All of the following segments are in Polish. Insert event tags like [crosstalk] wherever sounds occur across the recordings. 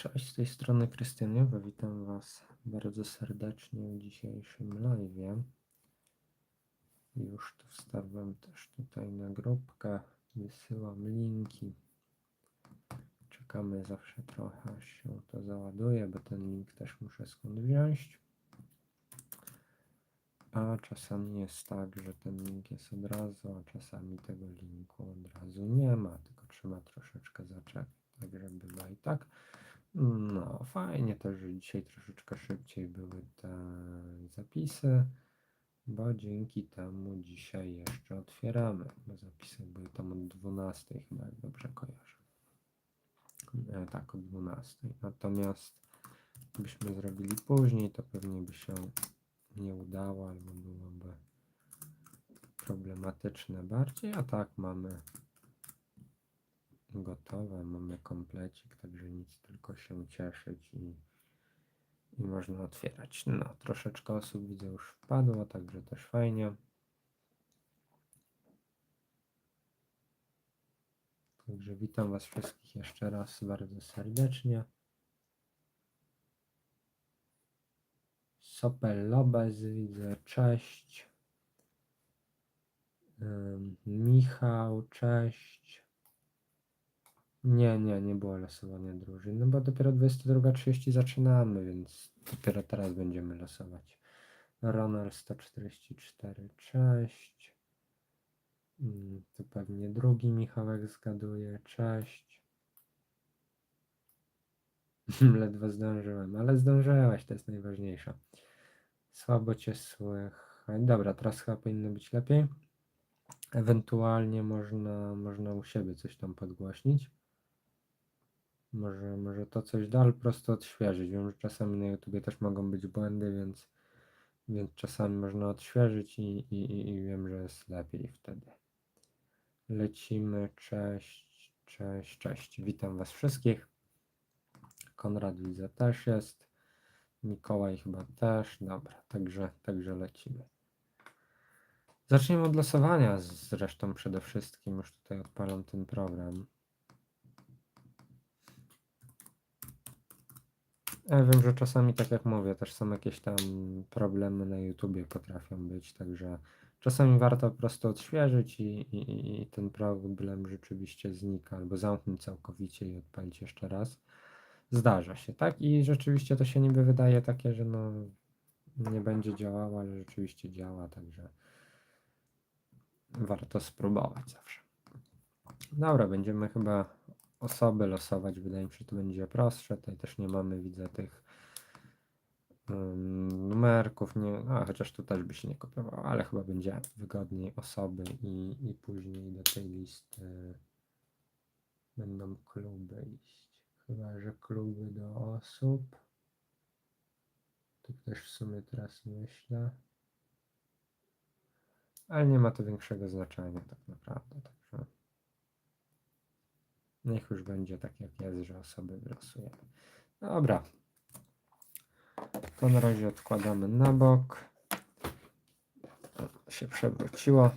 Cześć, z tej strony Krystian Witam Was bardzo serdecznie w dzisiejszym live'ie. Już tu wstawiam też tutaj na grupkę, wysyłam linki. Czekamy zawsze trochę, aż się to załaduje, bo ten link też muszę skąd wziąć. A czasami jest tak, że ten link jest od razu, a czasami tego linku od razu nie ma, tylko trzeba troszeczkę zaczekać. Także bywa i tak. No, fajnie też, że dzisiaj troszeczkę szybciej były te zapisy, bo dzięki temu dzisiaj jeszcze otwieramy, bo zapisy były tam od 12 chyba, jak dobrze kojarzę. E, tak, od 12. Natomiast gdybyśmy zrobili później, to pewnie by się nie udało, albo byłoby problematyczne bardziej, a tak mamy gotowe, mamy komplecik, także nic, tylko się cieszyć i, i można otwierać. No, troszeczkę osób widzę już wpadło, także też fajnie. Także witam Was wszystkich jeszcze raz bardzo serdecznie. Sopel Lobez widzę, cześć. Michał, cześć. Nie, nie, nie było losowania drużyn, no bo dopiero 22.30 zaczynamy, więc dopiero teraz będziemy losować. Ronald 144, cześć. Mm, Tu pewnie drugi Michałek zgaduje, cześć. [laughs] Ledwo zdążyłem, ale zdążyłaś, to jest najważniejsze. Słabo cię słychać. Dobra, teraz chyba powinno być lepiej. Ewentualnie można, można u siebie coś tam podgłośnić. Może, może to coś da, prosto odświeżyć. Wiem, że czasami na YouTubie też mogą być błędy, więc, więc czasami można odświeżyć i, i, i- i wiem, że jest lepiej wtedy. Lecimy, cześć, cześć, cześć. Witam Was wszystkich. Konrad widzę też jest. Mikołaj chyba też. Dobra, także, także lecimy. Zacznijmy od losowania zresztą przede wszystkim. Już tutaj odpalam ten program. Ja wiem, że czasami, tak jak mówię, też są jakieś tam problemy na YouTubie potrafią być, także czasami warto po prostu odświeżyć i, i, i- ten problem rzeczywiście znika, albo zamknąć całkowicie i odpalić jeszcze raz. Zdarza się, tak? I rzeczywiście to się niby wydaje takie, że no nie będzie działało, ale rzeczywiście działa, także warto spróbować zawsze. Dobra, będziemy chyba osoby losować. Wydaje mi się, że to będzie prostsze. Tutaj też nie mamy, widzę, tych ym, numerków. Nie, a, chociaż tu też by się nie kopiowało, ale chyba będzie wygodniej osoby i, i później do tej listy będą kluby iść. Chyba, że kluby do osób. Tak też w sumie teraz myślę. Ale nie ma to większego znaczenia tak naprawdę. Także niech już będzie tak jak jest, że osoby wylosujemy. Dobra. To na razie odkładamy na bok. To się przewróciło,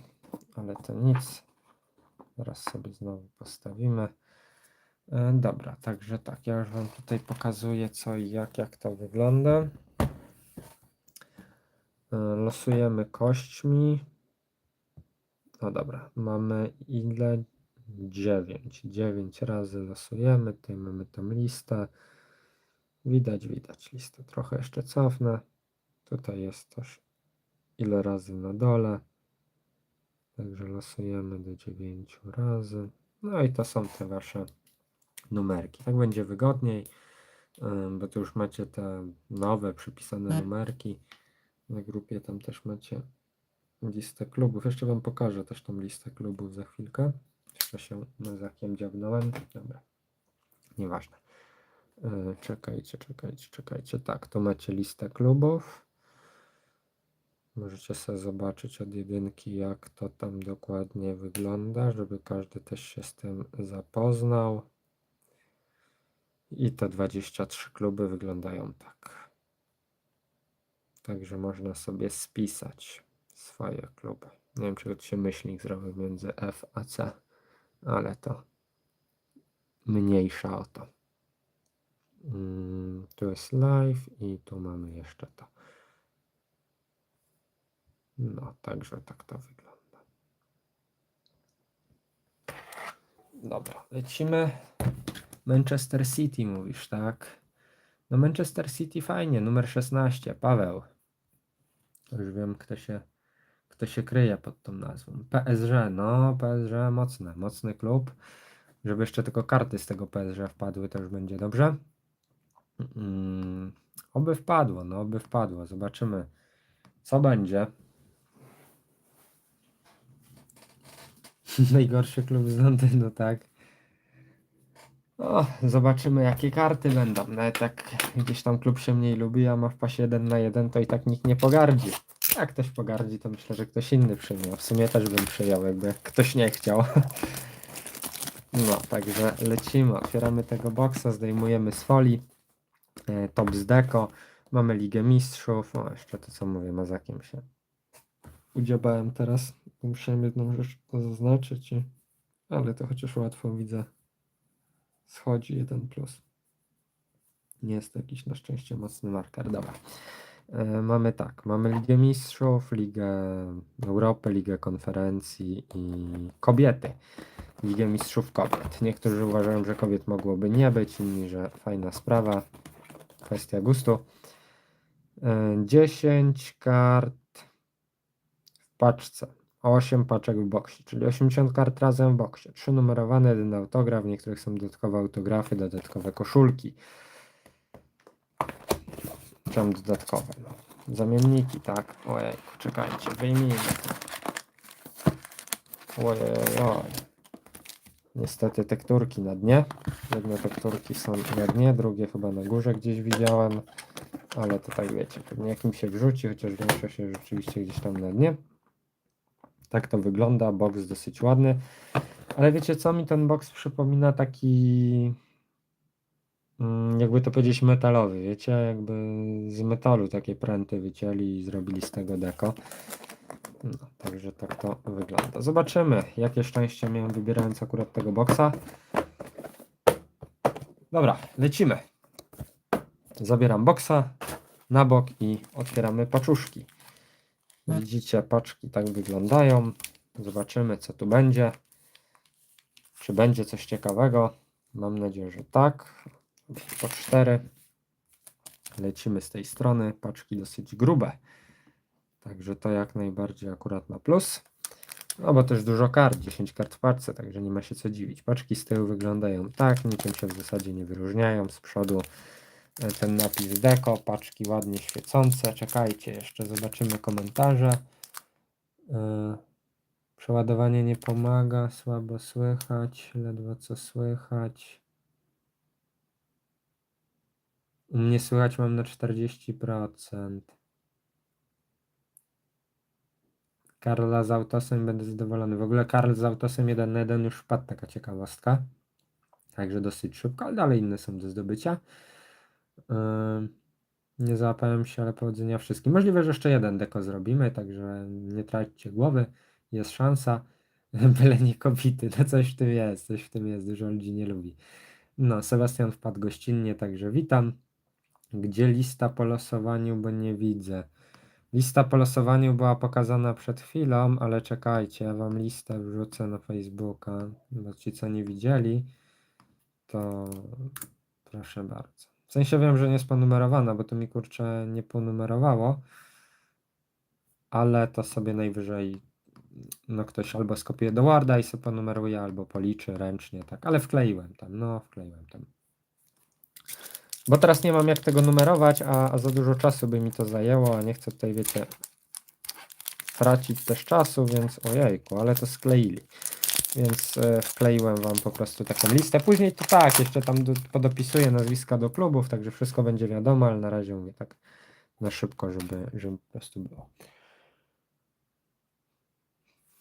ale to nic. Zaraz sobie znowu postawimy. E, Dobra, także tak, ja już Wam tutaj pokazuję co i jak, jak to wygląda. E, Losujemy kośćmi. No dobra, mamy ile? 9. 9 razy losujemy. Tutaj mamy tą listę. Widać, widać listę. Trochę jeszcze cofnę. Tutaj jest też ile razy na dole. Także losujemy do 9 razy. No i to są te wasze numerki. Tak będzie wygodniej, bo tu już macie te nowe przypisane numerki. Na grupie tam też macie listę klubów. Jeszcze wam pokażę też tą listę klubów za chwilkę. Jeszcze się zakiem dziabnąłem. Dobra. Nieważne. Yy, Czekajcie, czekajcie, czekajcie. Tak, to macie listę klubów. Możecie sobie zobaczyć od jedynki, jak to tam dokładnie wygląda, żeby każdy też się z tym zapoznał. I te 23 kluby wyglądają tak. Także można sobie spisać swoje kluby. Nie wiem, tu się myślnik zrobił między F a C, ale to mniejsza o to. Mm, Tu jest live i tu mamy jeszcze to. No, także tak to wygląda. Dobra, lecimy. Manchester City mówisz, tak? No Manchester City fajnie, numer 16, Paweł. Już wiem, kto się, kto się kryje pod tą nazwą. PSG, no PSG mocne, mocny klub. Żeby jeszcze tylko karty z tego PSG wpadły, to już będzie dobrze. Mm, oby wpadło, no oby wpadło. Zobaczymy, co będzie. [laughs] Najgorszy klub z Londynu, tak. O, zobaczymy jakie karty będą. Nawet jak gdzieś tam klub się mniej lubi, a ma w pasie 1 na 1, to i tak nikt nie pogardzi. Jak ktoś pogardzi, to myślę, że ktoś inny przyjmie. W sumie też bym przyjął, jakby ktoś nie chciał. [laughs] No, także lecimy, otwieramy tego boxa, zdejmujemy z folii. E, top z deko. Mamy Ligę Mistrzów. O, jeszcze to co mówię, mazakiem się udziałałem teraz. Musiałem jedną rzecz zaznaczyć, ale to chociaż łatwo widzę. Schodzi jeden plus. Nie jest to jakiś na szczęście mocny marker. Dobra. E, mamy tak, mamy Ligę Mistrzów, Ligę Europy, Ligę Konferencji i kobiety. Ligę Mistrzów Kobiet. Niektórzy uważają, że kobiet mogłoby nie być, inni, że fajna sprawa. Kwestia gustu. E, 10 kart w paczce. 8 paczek w boksie, czyli 80 kart razem w boksie. 3 numerowane, jeden autograf, w niektórych są dodatkowe autografy, dodatkowe koszulki. Tam dodatkowe. Zamienniki, tak. Ojej, czekajcie, wyjmijmy to. Ojej, oj. Niestety tekturki na dnie. Jedne tekturki są na dnie, drugie chyba na górze gdzieś widziałem. Ale to tak wiecie, pewnie jakim się wrzuci, chociaż większość jest rzeczywiście gdzieś tam na dnie. Tak to wygląda, box dosyć ładny. Ale wiecie co, mi ten box przypomina taki, jakby to powiedzieć, metalowy, wiecie, jakby z metalu takie pręty wycięli i zrobili z tego deko. No, także tak to wygląda. Zobaczymy, jakie szczęście miałem wybierając akurat tego boxa. Dobra, lecimy. Zabieram boxa na bok i otwieramy paczuszki. Widzicie, paczki tak wyglądają. Zobaczymy, co tu będzie. Czy będzie coś ciekawego? Mam nadzieję, że tak. Po cztery. Lecimy z tej strony. Paczki dosyć grube. Także to jak najbardziej akurat na plus. No bo też dużo kart, 10 kart w paczce, także nie ma się co dziwić. Paczki z tyłu wyglądają tak, niczym się w zasadzie nie wyróżniają. Z przodu e, ten napis deko, paczki ładnie świecące. Czekajcie, jeszcze zobaczymy komentarze. E, Przeładowanie nie pomaga, słabo słychać, ledwo co słychać. U mnie słychać mam na 40%. Karla z autosem będę zadowolony. W ogóle Karl z autosem 1 na 1 już wpadł, taka ciekawostka. Także dosyć szybko, ale dalej inne są do zdobycia. Ym, Nie załapałem się, ale powodzenia wszystkim. Możliwe, że jeszcze jeden deko zrobimy, także nie traćcie głowy. Jest szansa. [laughs] Byle nie kobity. No coś w tym jest, coś w tym jest. Dużo ludzi nie lubi. No, Sebastian wpadł gościnnie, także witam. Gdzie lista po losowaniu, bo nie widzę. Lista po losowaniu była pokazana przed chwilą, ale czekajcie, ja wam listę wrzucę na Facebooka, bo ci co nie widzieli, to proszę bardzo. W sensie wiem, że nie jest ponumerowana, bo to mi kurczę nie ponumerowało, ale to sobie najwyżej no ktoś albo skopiuje do Worda i sobie ponumeruje, albo policzy ręcznie, tak, ale wkleiłem tam, no wkleiłem tam. Bo teraz nie mam jak tego numerować, a, a za dużo czasu by mi to zajęło, a nie chcę tutaj, wiecie, tracić też czasu, więc ojejku, ale to skleili. Więc e, wkleiłem wam po prostu taką listę. Później to tak, jeszcze tam do, podopisuję nazwiska do klubów, także wszystko będzie wiadomo, ale na razie mówię tak na szybko, żeby, żeby po prostu było.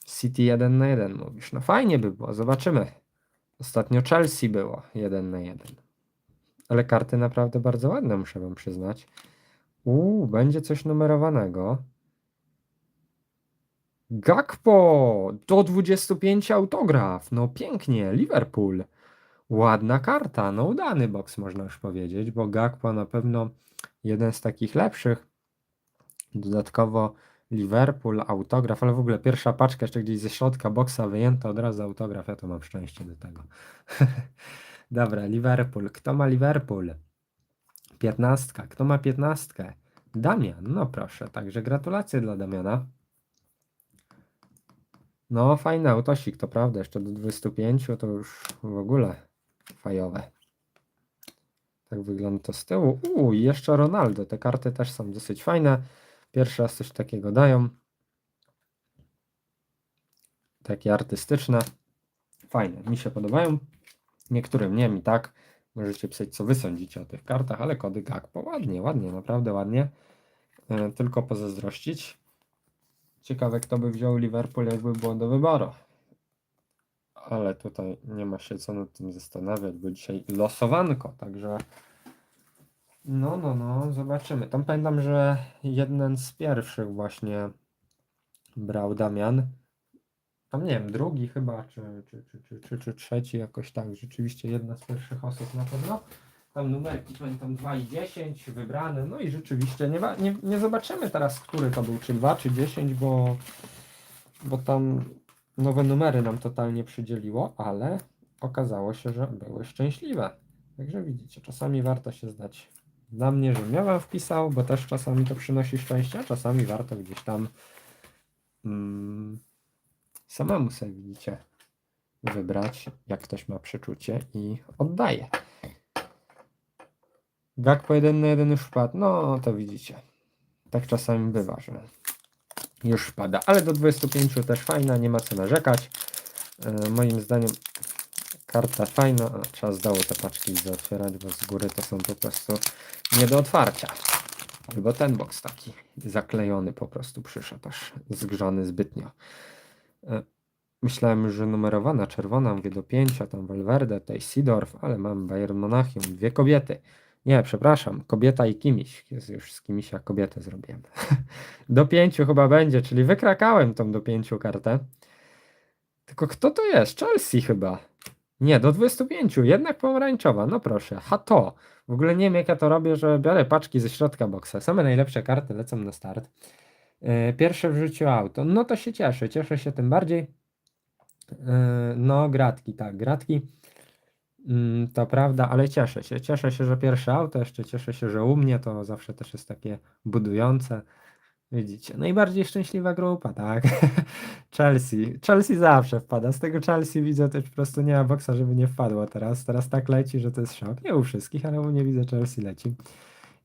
City 1 na 1 mówisz. No fajnie by było, zobaczymy. Ostatnio Chelsea było 1 na 1. Ale karty naprawdę bardzo ładne, muszę wam przyznać. Uuu, będzie coś numerowanego. Gakpo! Do 25 autograf. No pięknie, Liverpool. Ładna karta, no udany boks można już powiedzieć, bo Gakpo na pewno jeden z takich lepszych. Dodatkowo Liverpool, autograf, ale w ogóle pierwsza paczka jeszcze gdzieś ze środka boksa wyjęta, od razu autograf, ja to mam szczęście do tego. [laughs] Dobra, Liverpool. Kto ma Liverpool? Piętnastka. Kto ma piętnastkę? Damian, no proszę, także gratulacje dla Damiana. No, fajny autosik, to prawda, jeszcze do 25 to już w ogóle fajowe. Tak wygląda to z tyłu. Uuu, jeszcze Ronaldo, te karty też są dosyć fajne. Pierwszy raz coś takiego dają. Takie artystyczne. Fajne, mi się podobają. Niektórym nie, mi tak. Możecie pisać, co wy sądzicie o tych kartach, ale kody Gakpo ładnie, ładnie, naprawdę ładnie. E, Tylko pozazdrościć. Ciekawe, kto by wziął Liverpool, jakby było do wyboru. Ale tutaj nie ma się co nad tym zastanawiać, bo dzisiaj losowanko, także no, no, no, zobaczymy. Tam pamiętam, że jeden z pierwszych właśnie brał Damian. Tam nie wiem, drugi chyba, czy, czy, czy, czy, czy, czy trzeci jakoś tak. Rzeczywiście jedna z pierwszych osób na pewno. Tam numerki pamiętam 2 i 10 wybrane. No i rzeczywiście nie, nie, nie zobaczymy teraz, który to był, czy 2, czy 10, bo, bo tam nowe numery nam totalnie przydzieliło, ale okazało się, że były szczęśliwe. Także widzicie, czasami warto się zdać na mnie, że wam wpisał, bo też czasami to przynosi szczęście, a czasami warto gdzieś tam mm, samemu sobie widzicie wybrać, jak ktoś ma przeczucie i oddaje. Gakpo jeden na jeden już wpadł, no to widzicie. Tak czasami bywa, że już wpada, ale do 25 też fajna, nie ma co narzekać. E, moim zdaniem karta fajna, a trzeba zdało te paczki zaotwierać, bo z góry to są po prostu nie do otwarcia. Albo ten boks taki zaklejony po prostu przyszedł, aż zgrzany zbytnio. E, Myślałem, że numerowana czerwona, mówię do pięcia, tam Valverde, tutaj Sidorf, ale mam Bayern Monachium, dwie kobiety. Nie, przepraszam, kobieta i kimiś. Jest już z kimiś, ja kobietę zrobiłem. [laughs] do pięciu chyba będzie, czyli wykrakałem tą do pięciu kartę. Tylko kto to jest? Chelsea chyba. Nie, do 25, jednak pomarańczowa, no proszę. Hato. W ogóle nie wiem jak ja to robię, że biorę paczki ze środka boksa. Same najlepsze karty lecą na start. Yy, Pierwsze w życiu auto. No to się cieszę, cieszę się tym bardziej. Yy, No, gratki, tak, gratki. Mm, To prawda, ale cieszę się. Cieszę się, że pierwsze auto, jeszcze cieszę się, że u mnie to zawsze też jest takie budujące. Widzicie, najbardziej szczęśliwa grupa, tak? [laughs] Chelsea. Chelsea zawsze wpada. Z tego Chelsea widzę też po prostu nie ma boksa, żeby nie wpadło teraz. Teraz tak leci, że to jest szok. Nie u wszystkich, ale u mnie widzę Chelsea leci.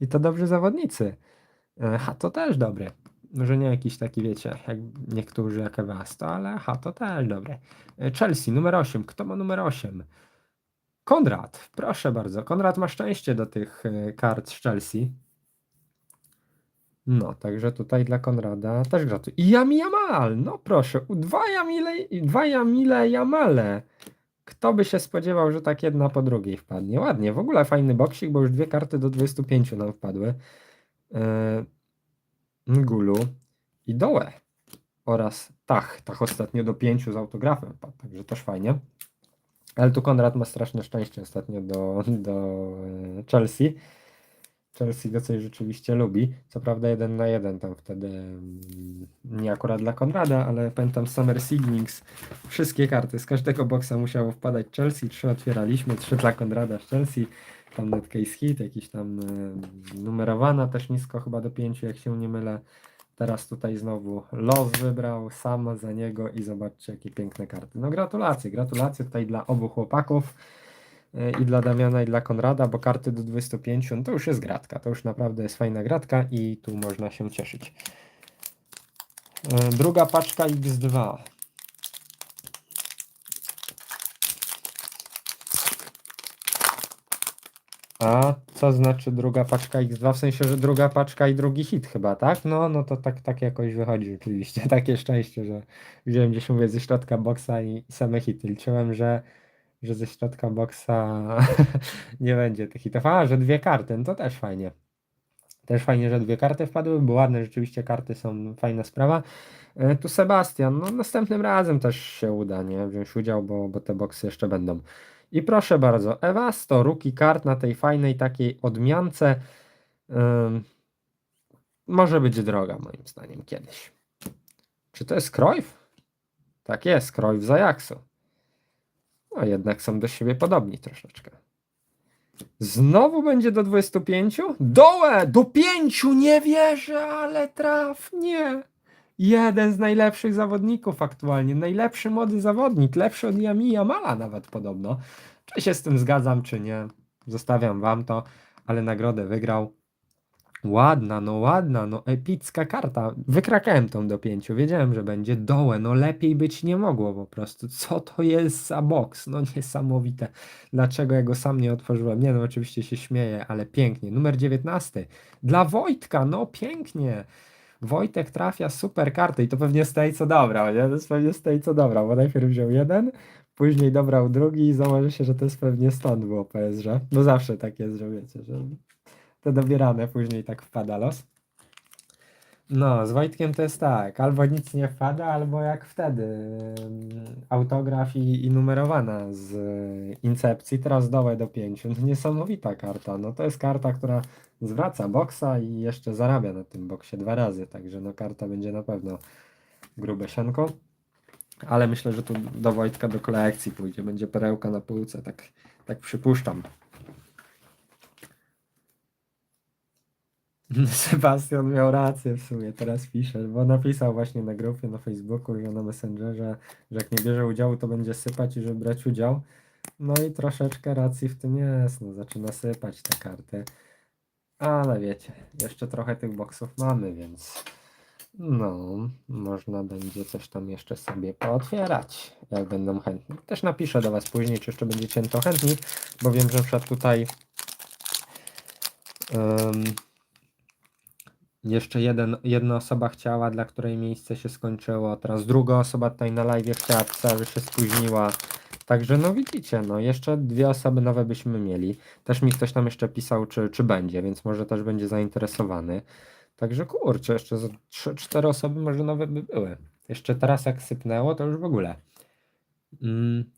I to dobrzy zawodnicy. E, Hato też dobry. Może nie jakiś taki, wiecie, jak niektórzy jak Ewasto, ale Hato też dobry. E, Chelsea, numer 8. Kto ma numer 8? Konrad, proszę bardzo. Konrad ma szczęście do tych e, kart z Chelsea. No, także tutaj dla Konrada też gratuluję. I Yamal, no proszę, dwa Jamile, dwa Jamile Jamale. Kto by się spodziewał, że tak jedna po drugiej wpadnie? Ładnie, w ogóle fajny boksik, bo już dwie karty do 25 nam wpadły. Yy, Ngulu i Dołe oraz Tach. Tach ostatnio do 5 z autografem wpadł, także też fajnie. Ale tu Konrad ma straszne szczęście ostatnio do, do e, Chelsea. Chelsea go coś rzeczywiście lubi. Co prawda jeden na jeden tam wtedy mm, nie akurat dla Konrada, ale pamiętam Summer Signings. Wszystkie karty z każdego boksa musiało wpadać Chelsea. Trzy otwieraliśmy, trzy dla Konrada z Chelsea. Tam Netcase Hit, jakiś tam e, numerowana też nisko chyba do pięciu, jak się nie mylę. Teraz tutaj znowu los wybrał sam za niego i zobaczcie jakie piękne karty. No gratulacje, gratulacje tutaj dla obu chłopaków i dla Damiana i dla Konrada, bo karty do 25 no to już jest gratka, to już naprawdę jest fajna gratka i tu można się cieszyć. E, Druga paczka X2. A co znaczy druga paczka X2? W sensie, że druga paczka i drugi hit chyba, tak? No, no to tak, tak jakoś wychodzi oczywiście. [laughs] Takie szczęście, że wziąłem gdzieś mówię ze środka boksa i same hity. Liczyłem, że, że ze środka boksa [laughs] nie będzie tych hitów. A, że dwie karty, no to też fajnie. Też fajnie, że dwie karty wpadły, bo ładne rzeczywiście karty są fajna sprawa. E, Tu Sebastian, no następnym razem też się uda, nie? Wziąć udział, bo, bo te boksy jeszcze będą. I proszę bardzo, Evasto, Rookie Card na tej fajnej takiej odmiance może być droga moim zdaniem kiedyś. Czy to jest Cruyff? Tak jest, Cruyff z Ajaxu. No jednak są do siebie podobni troszeczkę. Znowu będzie do 25? Dołe! Do 5! Nie wierzę, ale trafnie! Jeden z najlepszych zawodników aktualnie. Najlepszy młody zawodnik. Lepszy od Yami Yamala nawet podobno. Czy się z tym zgadzam, czy nie? Zostawiam wam to, ale nagrodę wygrał. Ładna, no ładna, no epicka karta. Wykrakałem tą do pięciu. Wiedziałem, że będzie dołe. No lepiej być nie mogło po prostu. Co to jest za box? No niesamowite. Dlaczego ja go sam nie otworzyłem? Nie no, oczywiście się śmieję, ale pięknie. Numer 19. Dla Wojtka, no pięknie. Wojtek trafia super karty i to pewnie z tej co dobrał, nie? To jest pewnie z tej co dobrał, bo najpierw wziął jeden, później dobrał drugi i założy się, że to jest pewnie stąd było PSG. No zawsze tak jest, że wiecie, że te dobierane później tak wpada los. No, z Wojtkiem to jest tak, albo nic nie wpada, albo jak wtedy ym, autograf i, i numerowana z Incepcji, teraz dołę do pięciu. No, niesamowita karta, no to jest karta, która zwraca boksa i jeszcze zarabia na tym boksie dwa razy, także no karta będzie na pewno grube sianko. Ale myślę, że tu do Wojtka do kolekcji pójdzie, będzie perełka na półce, tak, tak przypuszczam. [laughs] Sebastian miał rację w sumie, teraz pisze, bo napisał właśnie na grupie na Facebooku i na Messengerze, że jak nie bierze udziału, to będzie sypać i żeby brać udział. No i troszeczkę racji w tym jest, no zaczyna sypać te karty. Ale wiecie, jeszcze trochę tych boksów mamy, więc no, można będzie coś tam jeszcze sobie pootwierać, jak będą chętni. Też napiszę do Was później, czy jeszcze będziecie to chętni, bo wiem, że na przykład tutaj em, jeszcze jeden, jedna osoba chciała, dla której miejsce się skończyło, teraz druga osoba tutaj na live chciała, że się spóźniła. Także no widzicie, no jeszcze dwie osoby nowe byśmy mieli. Też mi ktoś tam jeszcze pisał, czy, czy będzie, więc może też będzie zainteresowany. Także kurczę, jeszcze z trzy, cztery osoby może nowe by były. Jeszcze teraz jak sypnęło, to już w ogóle. Mm.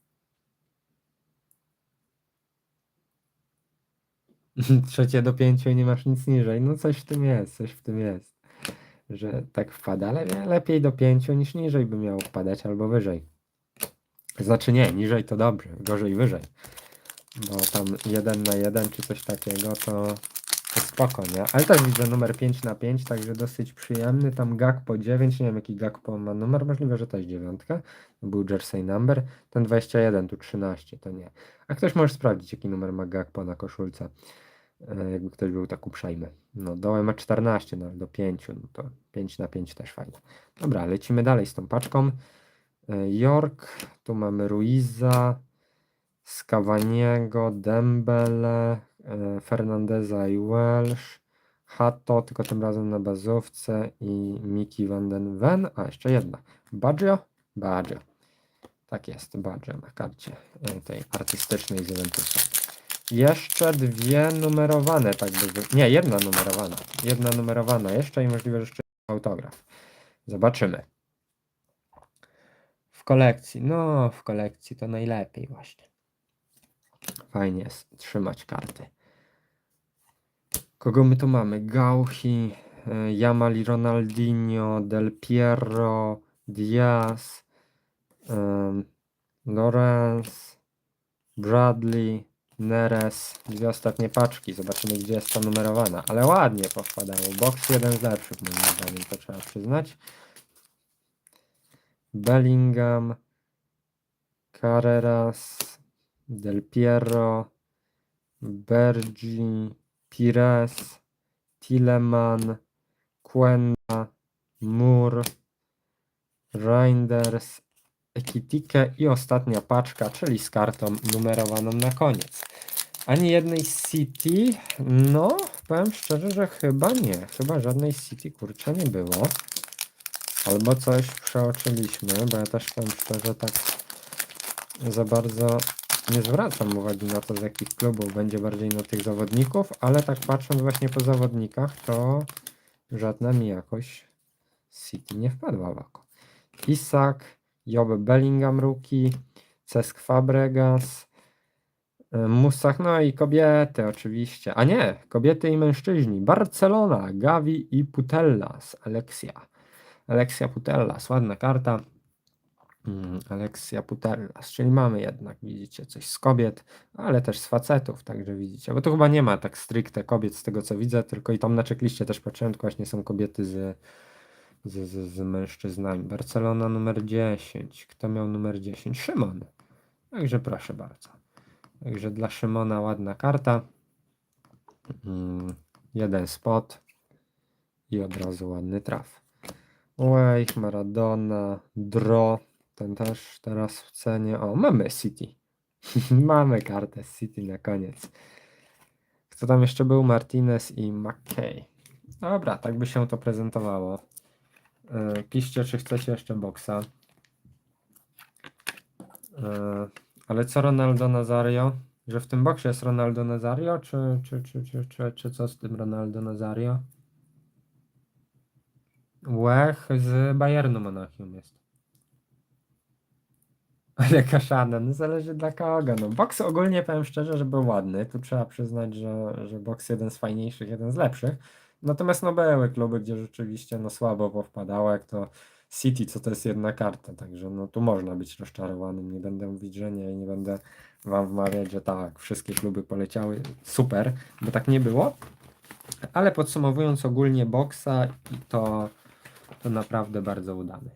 [laughs] Trzecie do pięciu i nie masz nic niżej. No coś w tym jest, coś w tym jest. Że tak wpada, ale lepiej do pięciu niż niżej by miało wpadać albo wyżej. Znaczy nie, niżej to dobrze, gorzej wyżej. Bo tam jeden na jeden czy coś takiego to, to spoko, nie? Ale też widzę numer 5 na 5, także dosyć przyjemny. Tam Gakpo 9, nie wiem jaki Gakpo ma numer, możliwe, że jest dziewiątka. Był jersey number. Ten 21, tu 13, to nie. A ktoś może sprawdzić jaki numer ma Gakpo na koszulce. E, Jakby ktoś był tak uprzejmy. No, dołem ma 14, no do 5, no to 5 na 5 też fajnie. Dobra, lecimy dalej z tą paczką. E, York, tu mamy Ruiza, Scavaniego, Dembele, e, Fernandeza i Welsh, Hato, tylko tym razem na bazówce i Miki van den Ven, a jeszcze jedna, Baggio, Baggio, tak jest, Baggio na karcie tej artystycznej z Juventusu. Jeszcze dwie numerowane, tak by, nie, jedna numerowana, jedna numerowana jeszcze i możliwe, że jeszcze autograf. Zobaczymy. W kolekcji. No, w kolekcji to najlepiej właśnie. Fajnie jest trzymać karty. Kogo my tu mamy? Gauchi, e, Jamali Ronaldinho, Del Piero, Diaz, em, Lorenz, Bradley, Neres. Dwie ostatnie paczki. Zobaczymy, gdzie jest ta numerowana. Ale ładnie powpadało. Box jeden z lepszych, moim zdaniem, to trzeba przyznać. Bellingham, Carreras, Del Piero, Bergi, Pires, Tilleman, Quenda, Moore, Reinders, Ekitike i ostatnia paczka, czyli z kartą numerowaną na koniec. Ani jednej City, no powiem szczerze, że chyba nie. Chyba żadnej City kurczę nie było. Albo coś przeoczyliśmy, bo ja też powiem szczerze, tak za bardzo nie zwracam uwagi na to, z jakich klubów będzie bardziej na tych zawodników, ale tak patrząc właśnie po zawodnikach, to żadna mi jakoś City nie wpadła w oko. Isak, Job Bellingham Rookie, Cesk Fabregas, Musach, no i kobiety oczywiście. A nie, kobiety i mężczyźni. Barcelona, Gavi i Putellas, Alexia. Alexia Putellas, ładna karta. Mm, Alexia Putellas, czyli mamy jednak, widzicie, coś z kobiet, ale też z facetów, także widzicie, bo tu chyba nie ma tak stricte kobiet z tego co widzę, tylko i tam na czekliście też patrzyłem, tylko właśnie są kobiety z, z, z, z mężczyznami. Barcelona numer 10. Kto miał numer 10? Szymon. Także proszę bardzo. Także dla Szymona ładna karta. Mm, jeden spot i od razu ładny traf. Wake, Maradona, Dro. Ten też teraz w cenie. O, mamy City. [laughs] mamy kartę City na koniec. Kto tam jeszcze był? Martinez i McKay. Dobra, tak by się to prezentowało. Yy, Piszcie, czy chcecie jeszcze boksa. Ale co Ronaldo Nazario? Że w tym boksie jest Ronaldo Nazario, czy, czy, czy, czy, czy, czy co z tym Ronaldo Nazario? Łech z Bayernu Monachium jest. Ale kaszana, no zależy dla kogo. No, boks ogólnie powiem szczerze, że był ładny. Tu trzeba przyznać, że, że boks jeden z fajniejszych, jeden z lepszych. Natomiast no były kluby, gdzie rzeczywiście no słabo powpadało, jak to City, co to jest jedna karta, także no tu można być rozczarowanym. Nie będę mówić, że nie nie będę wam wmawiać, że tak, wszystkie kluby poleciały super, bo tak nie było. Ale podsumowując ogólnie boksa, to, to naprawdę bardzo udany.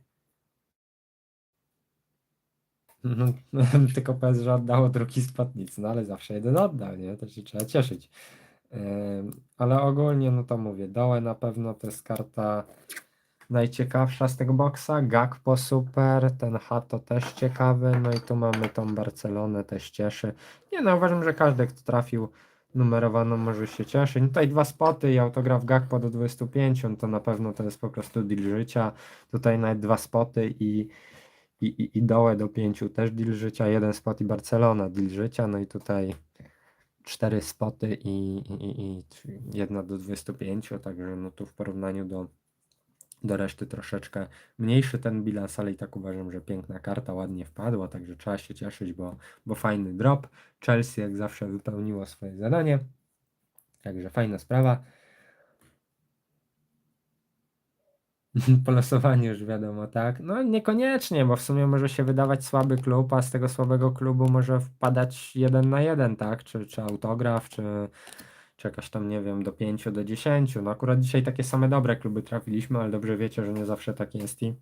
No, [laughs] tylko że oddało drugi spotnic, no ale zawsze jeden oddał, nie? To się trzeba cieszyć. Ale ogólnie, no to mówię, dołe na pewno to jest karta najciekawsza z tego boksa. Gakpo super, ten Hato też ciekawy, no i tu mamy tą Barcelonę, też cieszy. Nie no, uważam, że każdy, kto trafił numerowaną może się cieszyć. Tutaj dwa spoty i autograf Gakpo do 25, no to na pewno to jest po prostu deal życia. Tutaj nawet dwa spoty i i, i, i dołe do pięciu też deal życia, jeden spot i Barcelona deal życia, no i tutaj cztery spoty i, i, i, i jedna do 25, także no tu w porównaniu do, do reszty troszeczkę mniejszy ten bilans, ale i tak uważam, że piękna karta, ładnie wpadła, także trzeba się cieszyć, bo, bo fajny drop. Chelsea jak zawsze wypełniło swoje zadanie, także fajna sprawa. [laughs] Po losowaniu już wiadomo, tak? No niekoniecznie, bo w sumie może się wydawać słaby klub, a z tego słabego klubu może wpadać jeden na jeden, tak? Czy, czy autograf, czy, czy jakaś tam, nie wiem, do 5, do 10. No akurat dzisiaj takie same dobre kluby trafiliśmy, ale dobrze wiecie, że nie zawsze tak jest i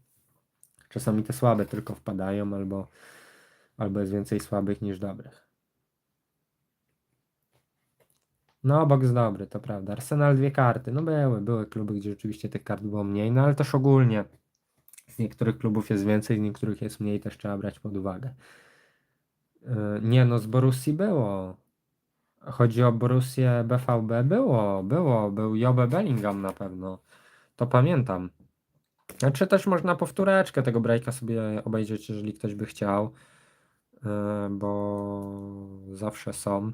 czasami te słabe tylko wpadają, albo, albo jest więcej słabych niż dobrych. No, boks dobry, to prawda. Arsenal dwie karty. No były, były kluby, gdzie rzeczywiście tych kart było mniej, no ale też ogólnie. Z niektórych klubów jest więcej, z niektórych jest mniej, też trzeba brać pod uwagę. Yy, Nie no, z Borussii było. Chodzi o Borussię BVB? Było, było. Był Jobe Bellingham na pewno. To pamiętam. Znaczy też można powtóreczkę tego breaka sobie obejrzeć, jeżeli ktoś by chciał. Yy, Bo zawsze są.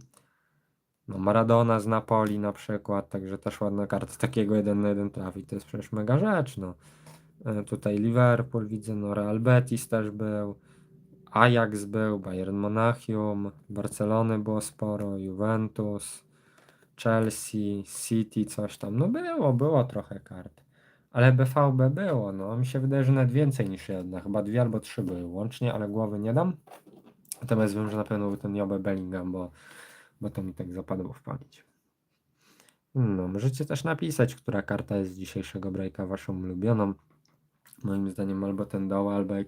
No Maradona z Napoli na przykład, także też ładna karta takiego jeden na jeden trafi, to jest przecież mega rzecz, no. E, Tutaj Liverpool widzę, no Real Betis też był, Ajax był, Bayern Monachium, Barcelony było sporo, Juventus, Chelsea, City, coś tam, no było, było trochę kart. Ale BVB było, no mi się wydaje, że nawet więcej niż jedna, chyba dwie albo trzy były łącznie, ale głowy nie dam. Natomiast wiem, że na pewno był ten Jobe Bellingham, bo bo to mi tak zapadło w pamięć. No, możecie też napisać, która karta jest z dzisiejszego breaka waszą ulubioną. Moim zdaniem albo ten doł, albo, e,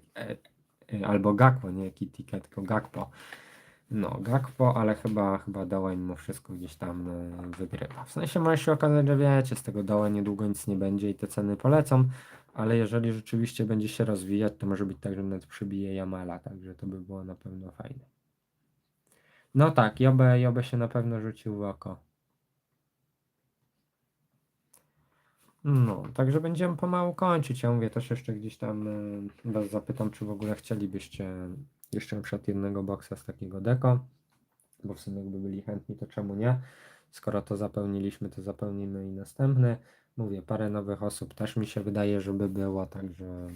albo Gakpo, nie Kitty, tylko Gakpo. No, Gakpo, ale chyba, chyba doła mimo wszystko gdzieś tam e, wygrywa. W sensie może się okazać, że wiecie, z tego doła niedługo nic nie będzie i te ceny polecą, ale jeżeli rzeczywiście będzie się rozwijać, to może być tak, że nawet przybije Jamala, także to by było na pewno fajne. No tak, Jobę, Jobę się na pewno rzucił w oko. No, także będziemy pomału kończyć. Ja mówię też jeszcze gdzieś tam y, was zapytam, czy w ogóle chcielibyście jeszcze na przykład jednego boksa z takiego deko, bo w sumie jakby byli chętni, to czemu nie? Skoro to zapełniliśmy, to zapełnimy i następny. Mówię, parę nowych osób też mi się wydaje, żeby było, także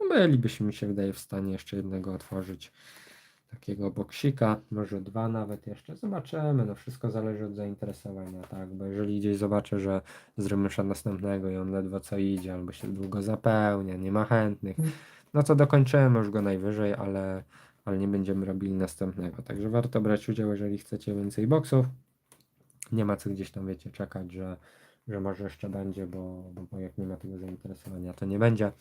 no bylibyśmy mi się wydaje w stanie jeszcze jednego otworzyć. Takiego boksika, może dwa nawet jeszcze. Zobaczymy, no wszystko zależy od zainteresowania, tak? Bo jeżeli gdzieś zobaczę, że z następnego i on ledwo co idzie, albo się długo zapełnia, nie ma chętnych, no to dokończymy już go najwyżej, ale, ale nie będziemy robili następnego. Także warto brać udział, jeżeli chcecie więcej boksów. Nie ma co gdzieś tam, wiecie, czekać, że, że może jeszcze będzie, bo, bo jak nie ma tego zainteresowania, to nie będzie.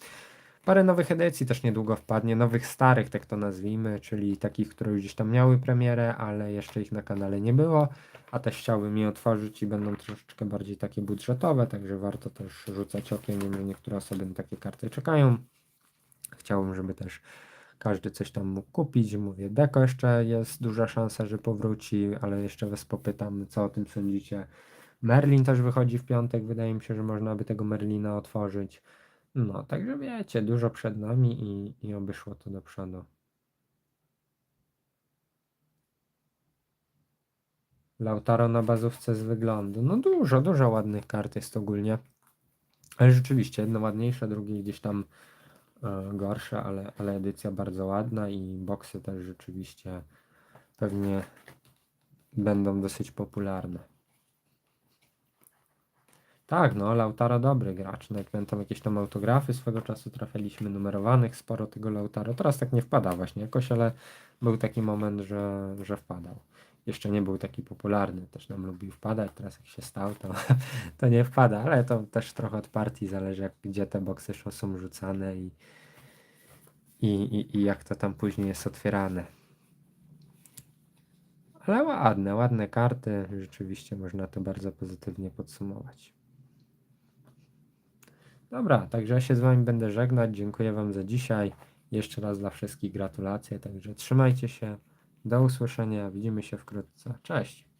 Parę nowych edycji też niedługo wpadnie, nowych starych, tak to nazwijmy, czyli takich, które już gdzieś tam miały premierę, ale jeszcze ich na kanale nie było, a też chciałbym je otworzyć i będą troszeczkę bardziej takie budżetowe, także warto też rzucać okiem, wiem, że niektóre osoby na takie karty czekają. Chciałbym, żeby też każdy coś tam mógł kupić. Mówię, Deko jeszcze jest duża szansa, że powróci, ale jeszcze was popytam, co o tym sądzicie. Merlin też wychodzi w piątek, wydaje mi się, że można by tego Merlina otworzyć. No, także wiecie, dużo przed nami i, i oby szło to do przodu. Lautaro na bazówce z wyglądu. No dużo, dużo ładnych kart jest ogólnie. Ale rzeczywiście, jedno ładniejsze, drugie gdzieś tam e, gorsze, ale, ale edycja bardzo ładna i boksy też rzeczywiście pewnie będą dosyć popularne. Tak, no, Lautaro dobry gracz. No, jak pamiętam jakieś tam autografy swego czasu trafialiśmy numerowanych, sporo tego Lautaro. Teraz tak nie wpada właśnie jakoś, ale był taki moment, że, że wpadał. Jeszcze nie był taki popularny, też nam lubił wpadać, teraz jak się stał, to, [laughs] to nie wpada, ale to też trochę od partii zależy, jak, gdzie te boksy są rzucane i, i, i, i jak to tam później jest otwierane. Ale ładne, ładne karty, rzeczywiście można to bardzo pozytywnie podsumować. Dobra, także ja się z Wami będę żegnać. Dziękuję Wam za dzisiaj. Jeszcze raz dla wszystkich gratulacje. Także trzymajcie się. Do usłyszenia. Widzimy się wkrótce. Cześć.